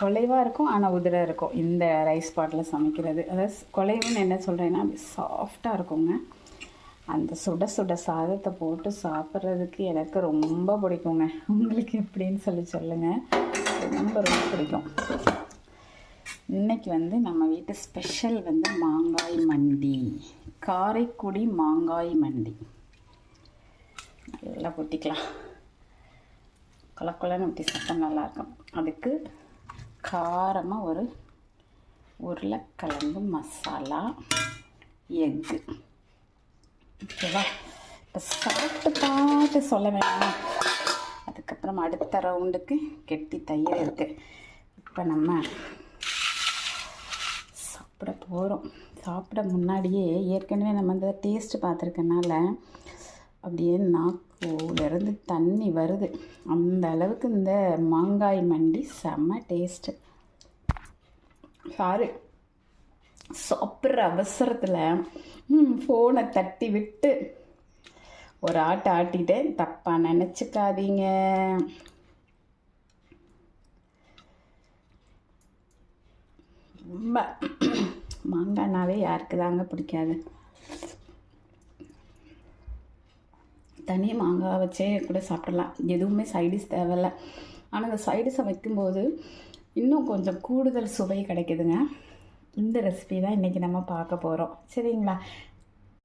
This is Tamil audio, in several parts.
குலைவாக இருக்கும் ஆனால் உதிரை இருக்கும். இந்த ரைஸ் பாட்டில் சமைக்கிறது. அதாவது குலைவுன்னு என்ன சொல்கிறேன்னா சாஃப்டாக இருக்குங்க. அந்த சுட சுட சாதத்தை போட்டு சாப்பிட்றதுக்கு எனக்கு ரொம்ப பிடிக்குங்க. உங்களுக்கு எப்படின்னு சொல்லி சொல்லுங்கள் ரொம்ப ரொம்ப பிடிக்கும். இன்னைக்கு வந்து நம்ம வீட்டு ஸ்பெஷல் வந்து மாங்காய் மண்டி. காரைக்குடி மாங்காய் மண்டி. நல்லா கொட்டிக்கலாம். கொலக்கொலன்னு ஊற்றி சாப்பிட்டா நல்லாயிருக்கும் அதுக்கு காரமாக ஒரு உருளைக்கிழங்கு மசாலா எக்கு. ஓகேவா? இப்போ சாப்பிட்டு பார்த்து சொல்ல வேணாம். அதுக்கப்புறம் அடுத்த ரவுண்டுக்கு கெட்டி தயிர் இருக்குது இப்போ நம்ம சாப்பிட போகிறோம் சாப்பிட முன்னாடியே ஏற்கனவே நம்ம இந்த டேஸ்ட்டு பார்த்துருக்கனால அப்படியே நாக்குலேருந்து தண்ணி வருது. அந்த அளவுக்கு இந்த மாங்காய் மண்டி செம்ம டேஸ்ட்டு சாரு சாப்பிட்ற அவசரத்தில் ஃபோனை தட்டி விட்டு ஒரு ஆட்டை ஆட்டிட்டேன் தப்பாக நினச்சிக்காதீங்க. ரொம்ப மாங்காய்னாவே யாருக்கு தாங்க பிடிக்காது. தனி மாங்காய் வச்சே கூட சாப்பிடலாம். எதுவுமே சைடிஷ் தேவையில்ல. ஆனால் அந்த சைடிஷை வைக்கும்போது இன்னும் கொஞ்சம் கூடுதல் சுவை கிடைக்குதுங்க. இந்த ரெசிபி தான் இன்றைக்கி நம்ம பார்க்க போகிறோம் சரிங்களா?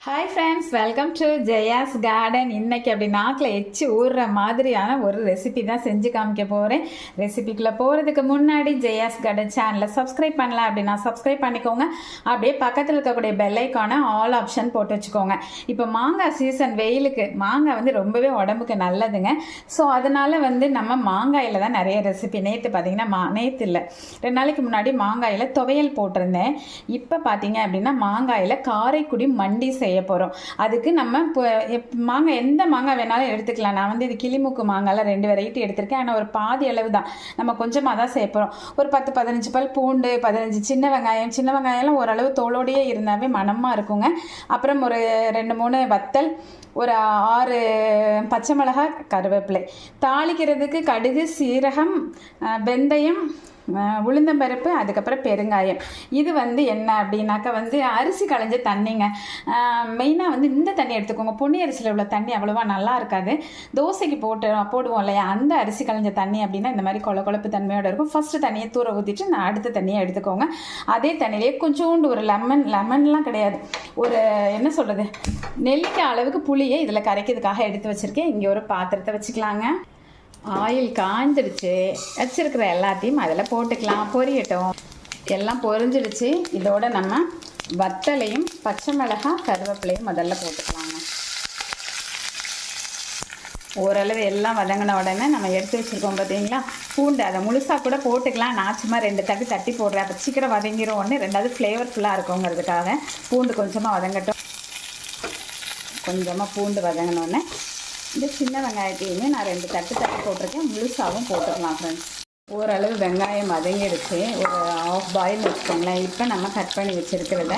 Hi friends welcome to Jaya's garden இன்னைக்கு அப்படி நாக்கில் எச்சு ஊறுற மாதிரியான ஒரு ரெசிபி தான் செஞ்சு காமிக்க போகிறேன் ரெசிபிக்குள்ளே போகிறதுக்கு முன்னாடி ஜெயாஸ் கார்டன் சேனலை சப்ஸ்கிரைப் பண்ணல அப்படின்னா சப்ஸ்கிரைப் பண்ணிக்கோங்க. அப்படியே பக்கத்தில் இருக்கக்கூடிய பெல்லைக்கான ஆல் ஆப்ஷன் போட்டு வச்சுக்கோங்க. இப்போ மாங்காய் சீசன் வெயிலுக்கு மாங்காய் வந்து ரொம்பவே உடம்புக்கு நல்லதுங்க. ஸோ அதனால் வந்து நம்ம மாங்காயில் தான் நிறைய ரெசிபி நேற்று பார்த்தீங்கன்னா மா நேற்று இல்லை. ரெண்டு நாளைக்கு முன்னாடி மாங்காயில் துவையல் போட்டிருந்தேன். இப்போ பார்த்தீங்க அப்படின்னா மாங்காயில் காரைக்குடி மண்டி செய்ய போகிறோம் அதுக்கு நம்ம இப்போ எப்- மாங்காய் எந்த மாங்காய் வேணாலும் எடுத்துக்கலாம். நான் வந்து இது கிளிமூக்கு மாங்காயில் ரெண்டு வெரைட்டி எடுத்திருக்கேன். ஆனால் ஒரு பாதி அளவு தான். நம்ம கொஞ்சமாக தான் செய்ய போகிறோம் ஒரு பத்து பதினஞ்சு பல் பூண்டு பதினஞ்சு சின்ன வெங்காயம். சின்ன வெங்காயம்லாம் ஓரளவு தோலோடையே இருந்தாவே மணமாக இருக்குங்க. அப்புறம் ஒரு ரெண்டு மூணு வத்தல் ஒரு ஆறு பச்சை மிளகாய் கருவேப்பிலை. தாளிக்கிறதுக்கு கடுகு சீரகம் வெந்தயம் உளுந்தம்பருப்பு அதுக்கப்புறம் பெருங்காயம். இது வந்து என்ன அப்படின்னாக்கா வந்து அரிசி களைஞ்ச தண்ணிங்க. மெயினாக வந்து இந்த தண்ணி எடுத்துக்கோங்க. பொன்னி அரிசியில் உள்ள தண்ணி அவ்வளோவா நல்லா இருக்காது. தோசைக்கு போட்டு போடுவோம் இல்லையா? அந்த அரிசி களைஞ்ச தண்ணி அப்படின்னா இந்த மாதிரி கொல கொழப்பு தன்மையோட இருக்கும். ஃபஸ்ட்டு தண்ணியை தூர ஊற்றிட்டு நான் அடுத்த தண்ணியை எடுத்துக்கோங்க. அதே தண்ணியிலே கொஞ்சோண்டு ஒரு லெமன் லெமன்லாம் கிடையாது. ஒரு என்ன சொல்கிறது நெல்லிக்காய் அளவுக்கு புளியை இதில் கரைக்கிறதுக்காக எடுத்து வச்சுருக்கேன். இங்கே ஒரு பாத்திரத்தை வச்சுக்கலாங்க. ஆயில் காஞ்சிடுச்சு வச்சுருக்கிற எல்லாத்தையும் அதில் போட்டுக்கலாம். பொரியட்டும். எல்லாம் பொரிஞ்சிடுச்சு. இதோட நம்ம வத்தலையும் பச்சை மிளகாய் கருவேப்பிலையும் முதல்ல போட்டுக்கலாங்க. ஓரளவு எல்லாம் வதங்கின உடனே நம்ம எடுத்து வச்சுருக்கோம் பார்த்தீங்களா பூண்டு அதை முழுசாக கூட போட்டுக்கலாம். நான் சும்மா ரெண்டு தட்டு தட்டி போடுறேன். அப்போ சீக்கிரம் வதங்கிடும் ஒன்று ரெண்டாவது ஃப்ளேவர்ஃபுல்லாக இருக்குங்கிறதுக்காக பூண்டு கொஞ்சமாக வதங்கட்டும். கொஞ்சமாக பூண்டு வதங்கினோடனே இந்த சின்ன வெங்காயத்தையுமே நான் ரெண்டு தட்டு தட்டு போட்டிருக்கேன். முழுசாகவும் போட்டுக்கலாம் ஃப்ரெண்ட்ஸ் ஓரளவு வெங்காயம் வதங்கிடுச்சு. ஒரு ஆஃப் பாயில் வச்சுக்கோங்களேன். இப்போ நம்ம கட் பண்ணி வச்சுருக்கிறத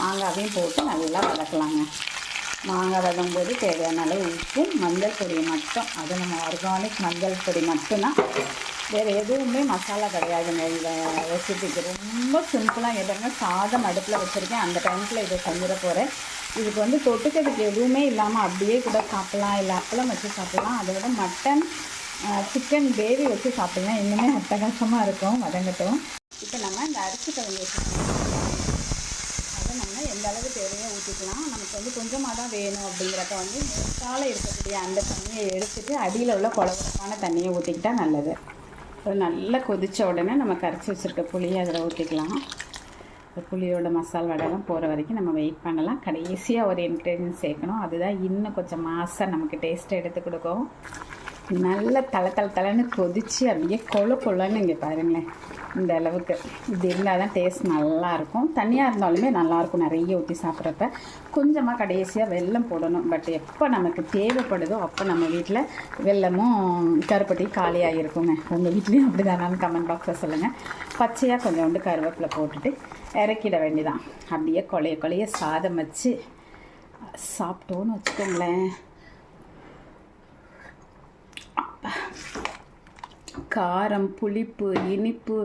மாங்காவையும் போட்டு நல்லா வதக்கலாங்க. மாங்காய் வதங்கும்போது தேவையான அளவு உப்பு மஞ்சள் பொடி மட்டும். அது நம்ம ஆர்கானிக் மஞ்சள் பொடி மட்டும்தான். வேறு எதுவுமே மசாலா கிடையாதுங்க. இந்த ரெசிபிக்கு ரொம்ப சிம்பிளாக எதுவுமே சாதம் அடுப்பில் வச்சுருக்கேன். அந்த டைமில் இதை செஞ்சிட போகிறேன் இதுக்கு வந்து தொட்டுக்கிறதுக்கு எதுவுமே இல்லாமல் அப்படியே கூட சாப்பிட்லாம். இல்லை அப்பளம் வச்சு சாப்பிட்லாம். அதை விட மட்டன் சிக்கன் கிரேவி வச்சு சாப்பிட்லாம். இன்னுமே அட்டகாசமாக இருக்கும் வதங்கட்டும். இப்போ நம்ம இந்த அரிசி கலந்து வச்சுக்கலாம் அதை நம்ம எந்த அளவு தேவையோ ஊற்றிக்கலாம் நமக்கு வந்து கொஞ்சமாக தான் வேணும் அப்படிங்கிறப்ப வந்து காலை இருக்கக்கூடிய அந்த தண்ணியை எடுத்துட்டு அடியில் உள்ள குழப்பமான தண்ணியை ஊற்றிக்கிட்டால் நல்லது. ஒரு நல்லா கொதித்த உடனே நம்ம கரைச்சி வச்சுருக்க புளியை அதில் ஊற்றிக்கலாம் இந்த புளியோட மசால் வடகம் போகிற வரைக்கும் நம்ம வெயிட் பண்ணலாம். கடைசியாக ஒரு இன்க்ரீடியன்ட் சேர்க்கணும். அதுதான் இன்னும் கொஞ்சம் மாதம் நமக்கு டேஸ்ட் எடுத்து கொடுக்கும். நல்ல தலை தலை தலைன்னு கொதிச்சு அப்படியே கொழு கொழுன்னு இங்கே பாருங்களேன். இந்த அளவுக்கு. இது இருந்தால் தான் டேஸ்ட் நல்லாயிருக்கும். தனியாக இருந்தாலுமே நல்லாயிருக்கும். நிறைய ஊற்றி சாப்பிட்றப்ப. கொஞ்சமாக கடைசியாக வெல்லம் போடணும். பட் எப்போ நமக்கு தேவைப்படுதோ அப்போ நம்ம வீட்டில் வெல்லமும் கருப்பட்டி காலியாக இருக்குங்க உங்கள் வீட்லேயும் அப்படி தானான்னு கமெண்ட் பாக்ஸில் சொல்லுங்கள் பச்சையாக கொஞ்சோண்டு கருவேப்பிலை போட்டுட்டு இறக்கிட வேண்டியதான் அப்படியே கொலைய கொலைய சாதம் வச்சு சாப்பிட்டோன்னு வச்சுக்கோங்களேன். காரம் புளிப்பு இனிப்பு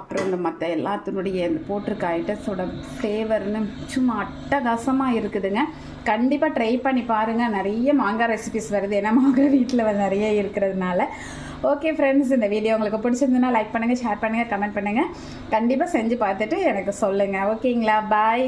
அப்புறம் இந்த மற்ற எல்லாத்தினுடைய இந்த போட்டிருக்க ஐட்டஸோட ஃப்ளேவர்னு சும்மா அட்டகாசமாக இருக்குதுங்க. கண்டிப்பாக ட்ரை பண்ணி பாருங்கள் நிறைய மாங்காய் ரெசிபிஸ் வருது. ஏன்னா மாங்காய் வீட்டில் நிறைய இருக்கிறதுனால. ஓகே ஃப்ரெண்ட்ஸ் இந்த வீடியோ உங்களுக்கு பிடிச்சிருந்ததுன்னா லைக் பண்ணுங்கள் ஷேர் பண்ணுங்கள் கமெண்ட் பண்ணுங்கள் கண்டிப்பாக செஞ்சு பார்த்துட்டு எனக்கு சொல்லுங்கள் ஓகேங்களா பாய்